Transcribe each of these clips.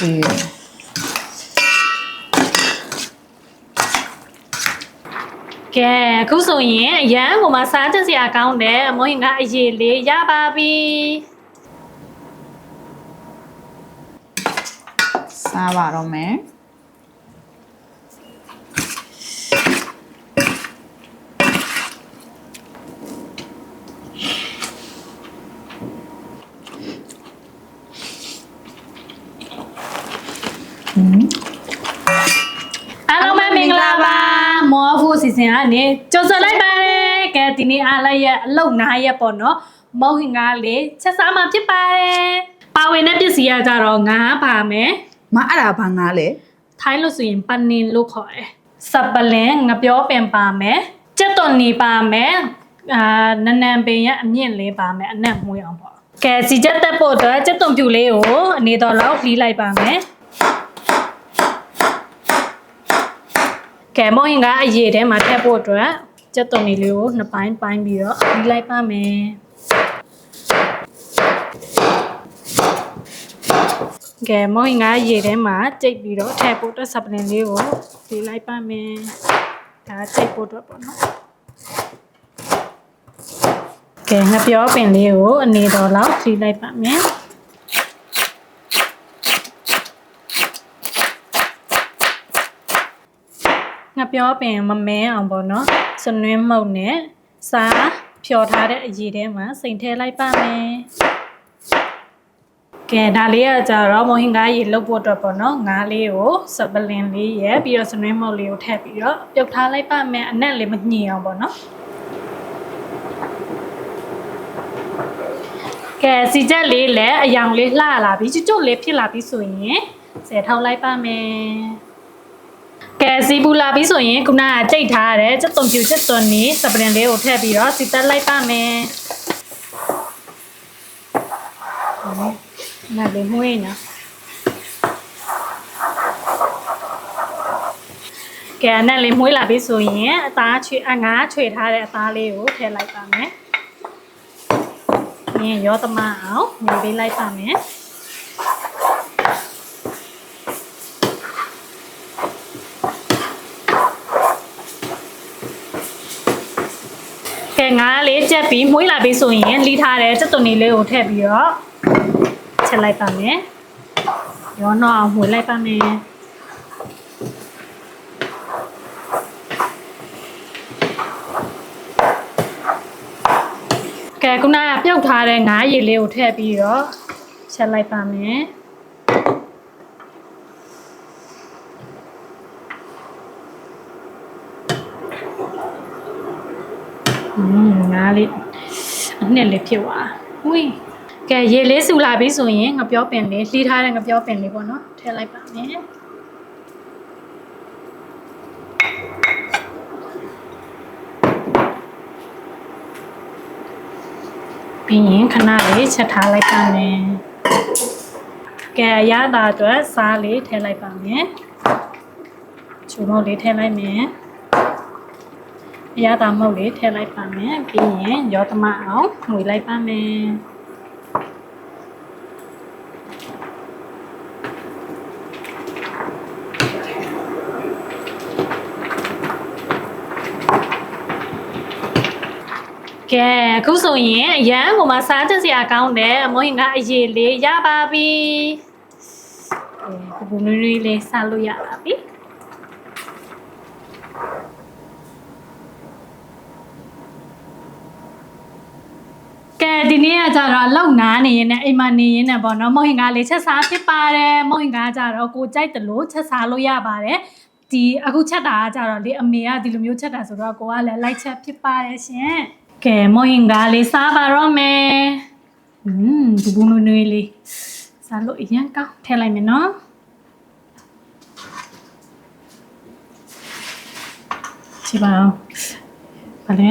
အေးကဲအခုဆိုရင်အရန်ဟိုမှာစားချက်စရာကောင်းတယ်အမိုးရင်ကအရေးလေးရပါပြီစားပါတော့မယ်อืม အားလုံးပဲမင်္ဂလာပါမောဖို့ စီစဉ်ကနေကြိုဆိုလိုက်ပါတယ်ကဲဒီနေ့အားလိုက်ရဲ့အလုတ်နားရက်ပေါ့နော်မောဟင်ကလေးချက်စားမှာဖြစ်ပါတယ်ပါဝင်တဲ့ပစ္စည်းကကြတော့ငါးပါမယ်မအဲ့ဒါဘာငါလဲထိုင်းလို့ဆိုရင်ပနင်လို့ခေါ်တယ်စပလင်ငပြောပင်ပါမယ်ကြက်သွန်နီပါမယ်အာနနံပင်ရဲ့အမြင့်လေးပါမယ်အနက်မွေးအောင်ပေါ့ကဲစီချက်တက်ဖို့အတွက်ကြက်သွန်ဖြူလေးကိုအနေတော်လောက်လှီးလိုက်ပါမယ် ကဲမောဟင်ကအရေးထဲမှာထည့်ဖို့အတွက်ကြက်သွန်နီလေးကိုနှစ်ပိုင်းပိုင်းပြီးတော့လှီးလိုက်ပါမယ်ကဲမောဟင်ကရေထဲမှာကြိတ်ပြီးတော့ထည့်ဖို့အတွက်စပလင်လေးကိုလှီးလိုက်ပါမယ်ဒါကြိတ်ဖို့အတွက်ပေါ့နော်ကဲငပြောပင်လေးကိုအနေတော်လောက်လှီးလိုက်ပါမယ် ငပြောပင်မမဲအောင်ပေါ့နော်စနွင်းမှုန့်နဲ့စားဖြော်ထားတဲ့အရေထဲမှာစိန်ထဲလိုက်ပါမယ်ကဲဒါလေးကကြတော့မဟင်ကားရေလုတ်ဖို့အတွက်ပေါ့နော်ငါးလေးကိုစပလင်လေးရယ်ပြီးတော့စနွင်းမှုန့်လေးကိုထည့်ပြီးတော့ပြုတ်ထားလိုက်ပါမယ်အနက်လေးမညှိအောင်ပေါ့နော်ကဲစီချက်လေးလည်းအယောင်လေးလှလာပြီကျွတ်ကျွတ်လေးဖြစ်လာပြီဆိုရင်ဆယ်ထောက်လိုက်ပါမယ် ကဲစီပူလာပြီဆိုရင်ခုနကကြိတ်ထားရတဲ့စက်သွန်ပြူချက်သွန်နီစပရင်လေးကိုထည့်ပြီးတော့စီတက်လိုက်ပါမယ်နားလေးမွေးနော်ကဲနဲ့လေးမွေးလာပြီဆိုရင်အသားချွေအငါးချွေထားတဲ့အသားလေးကိုထည့်လိုက်ပါမယ်။ရင်ရောသမအောင်နေပေးလိုက်ပါမယ်။ကဲငါး လေးချက်ပြီးမွေးလာပြီဆိုရင်လီးထားတဲ့စက်သွန်လေးလေးကိုထည့်ပြီးတော့ချက်လိုက်ပါမယ်။ရောတော့အောင်မွေးလိုက်ပါမယ်။ကဲခုနကပြုတ်ထားတဲ့ငါးရည်လေးကိုထည့်ပြီးတော့ချက်လိုက်ပါမယ်อืมငါး လေးအနှစ်လေးဖြစ်သွားဝိကဲရေလေးစူလာပြီဆိုရင်ငပြောပင်လေးလှီးထားတဲ့ငပြောပင်လေးပေါ့နော်ထည့်လိုက်ပါမယ်ပြီးရင်ခဏလေးချက်ထားလိုက်ပါမယ်ကဲရတာအတွက်စားလေးထည့်လိုက်ပါမယ်ချူမုတ်လေးထည့်လိုက်မယ် အရသာမုတ်လေးထည့်လိုက်ပါမယ်ပြီးရင်ရောသမအောင်ငွေလိုက်ပါမယ်ကဲအခုဆိုရင်အရန်ဟိုမှာစားချက်စရာကောင်းတယ်အမိုးရင်ကအရေးလေးရပါပြီအဲဘူဘူနွေးနွေးလေးစားလို့ရပါပြီ ကဲဒီ နေ့ကကြတော့အလောက်နားနေရင်နဲ့အိမ်မနေရင်နဲ့ပေါ့နော်မောဟင်ကားလေးချက်စားဖြစ်ပါတယ်မောဟင်ကားကြတော့ကိုကြိုက်တယ်လို့ချက်စားလို့ရပါတယ်ဒီအခုချက်တာကကြတော့လေအမေကဒီလိုမျိုးချက်တာဆိုတော့ကိုကလည်းလိုက်ချက်ဖြစ်ပါတယ်ရှင်ကဲမောဟင်ကားလေးစားပါတော့မယ်อืมဘူဘူနွေးနွေးလေးစားလို့အရင်ကောင်းထည့်လိုက်မယ်နော်ကြည့်ပါဦးဗာလဲ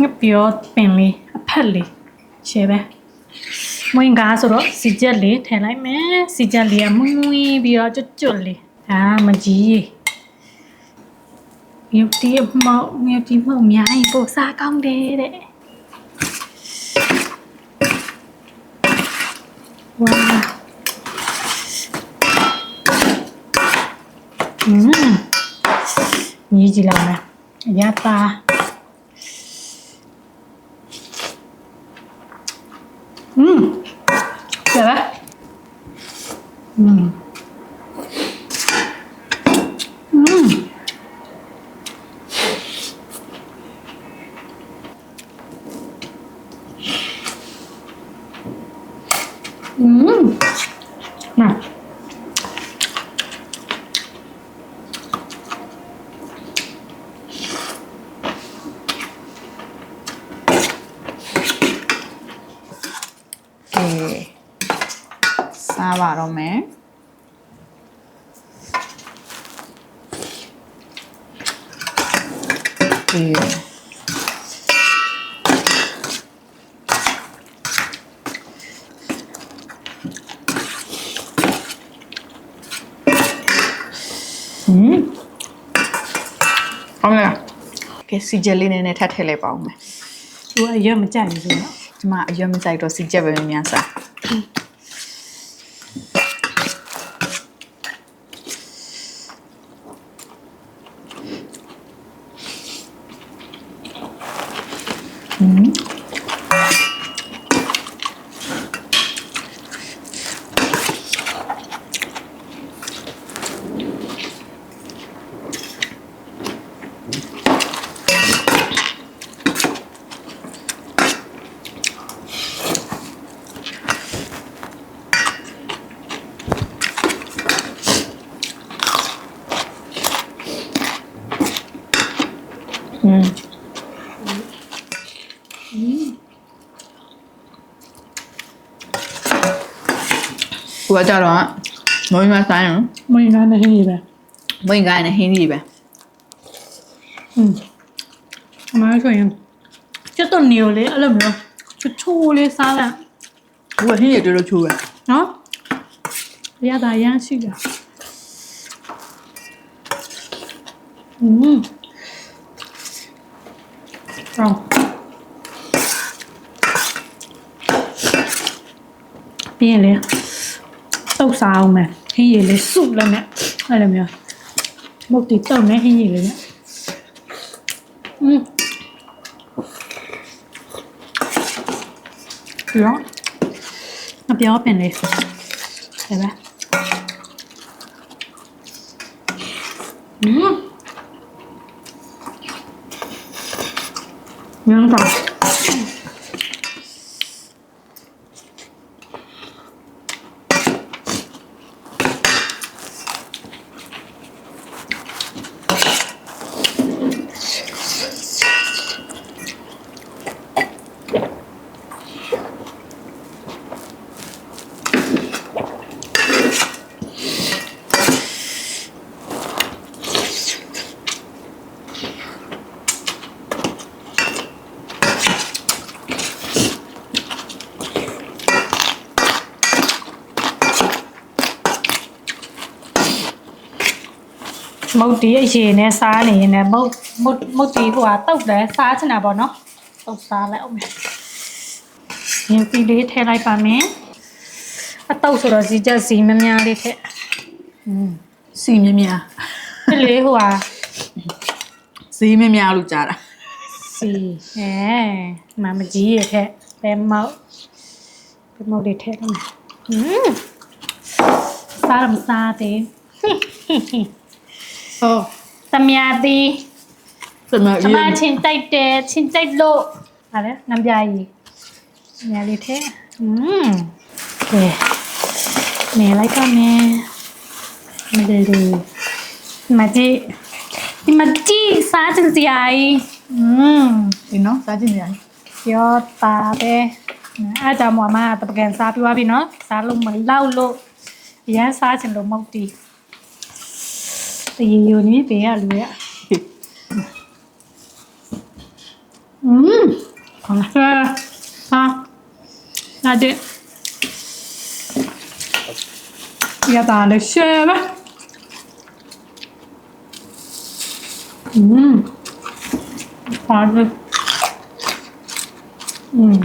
ငါပြောပင်လေးအဖက်လေး ရှယ်ပဲမွင်ကားဆိုတော့စီချက်လေးထည့်လိုက်မယ်စီချက်လေးကမွန်းမွင်းပြီးတော့ကျွတ်ကျွတ်လေးဒါမကြီးမြုပ်တီးမောက်မြုပ်တီးမောက်အများကြီးပို့စားကောင်းတယ်တဲ့ဝါอืมညီကြည့်လိုက်မယ်အရသာ 嗯，再来，嗯，嗯，嗯，那。 ကဲဟင်းဟုတ်လားကဲစီဂျယ်လေးနည်းနည်းထပ်ထည့်လိုက်ပါဦးမယ်သူကအရွက်မကြိုက်ဘူးဆိုတော့ဒီမှာအရွက်မကြိုက်တော့စီဂျယ်ပဲများများစား อืม ကိုကကြတော့မွေးမဆိုင်နော် မင်းကနေဟင်းရပဲ မွေးကိုင်းနဲ့ဟင်းကြီးပဲ อืมအမဆိုရင်ကျက်တော့နေကိုလေအဲ့လိုမျိုးချူချူလေးစားလိုက် ကိုကဟင်းကြီးတော်တော်ချိုးပဲ နော်ရတာရမ်းရှိတာอืมအောင်ပြင်းလေ တုတ်စားအောင်မယ်ဟင်းရည်လေးစုလည်းနဲ့အဲ့လိုမျိုးမုတ်တီတုတ်နဲ့ဟင်းရည်လေးနဲ့อืมပြော မုတ်တီအရေနဲ့စားနေရင်လည်းမုတ်မုတ်မုတ်တီဟိုဟာတုတ်တယ်စားချင်တာပေါ့နော်တုတ်စားလိုက်အောင်မယ်ရင်ပီလေးထည့်လိုက်ပါမယ်အတုတ်ဆိုတော့ဇီချက်ဇီမများလေးထည့်อืม စီမြများ ဒီလေးဟိုဟာ ဈေးမြများလို့ကြားတာ စီအဲမမကြီးရထက်ပဲမောက်ပဲမောက်လေးထည့်လိုက်မယ်อืมစားမစားသေး ဟော သမ ्या သည် စမ ကျ ရေး မချင်းတိုက်တယ်ချင်းတိုက်လို့ဟာလေနံပြားကြီးညာလေးထဲอืมကဲနေလိုက်ပါမယ်မဒလူမကြီးဒီမကြီးစားချင်စရာကြီးอืม ဒီနော်စားကြည့်နေရ ပြောတာပဲအားကြောင့်မမတပကံစားပြီးသွားပြီနော်စားလို့မလောက်လို့ရမ်းစားချင်လို့မဟုတ်တီ ရင်ယုံနေပင်ရလူရอืมขอบคุณค่ะနာတဲ့ရတာလည်းရှယ်ပဲอืมပါဘူးอืม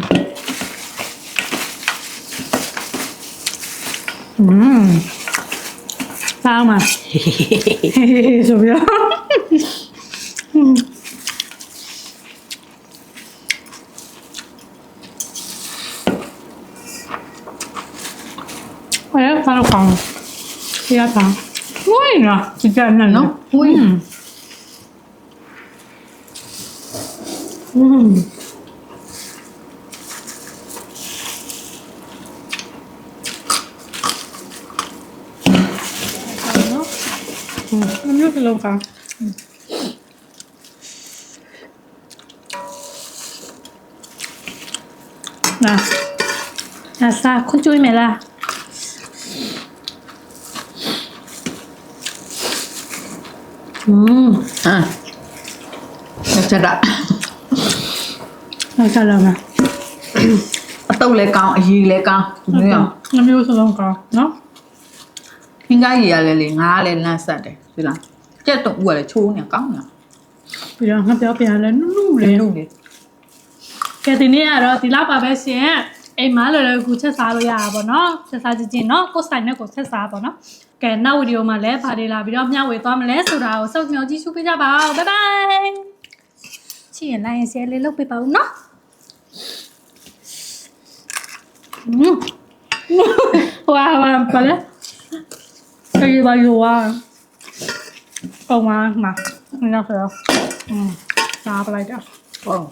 อืม 哎呀，他都放，不要放，喂呢，是这样的 နော်ဟိုး 嗯，嗯，嗯， không con? Nào. À sao? Con chui mẹ là 음, 아, 괜찮아. 괜찮아. tâu lấy con, gì lấy con, đúng không? Em yêu thương con, nó, Hình cái gì à, lấy ngá, lấy là sạch đấy, đúng không? ကြက်တော့ဦးကလည်းချိုးနေကောင်းနေပြီးတော့ငါပြောပြန်လဲနုနုလေနုလေကဲဒီနေ့ကတော့ဒီလောက်ပါပဲရှင်အိမ်မှာလော်လော်ကူချက်စားလို့ရတာပေါ့နော်ချက်စားကြည့်ချင်းနော်ကိုယ်ဆိုင်နဲ့ကိုယ်ချက်စားပေါ့နော်ကဲနောက်ဗီဒီယိုမှာလည်းဗာတွေလာပြီးတော့မျှဝေသွားမလဲဆိုတာကိုစောင့်မျှော်ကြည့်ရှုပေးကြပါဦးဘိုင်ဘိုင်ချစ်ရင်လိုက်ရင်ဆဲလေးလုပ်ပေးပါဦးနော်嗯，哇哇，好嘞，可以吧？有啊。 ပုံမှန်မှာနောက်ဆိုတော့อืมစားပလိုက်တာဟုတ်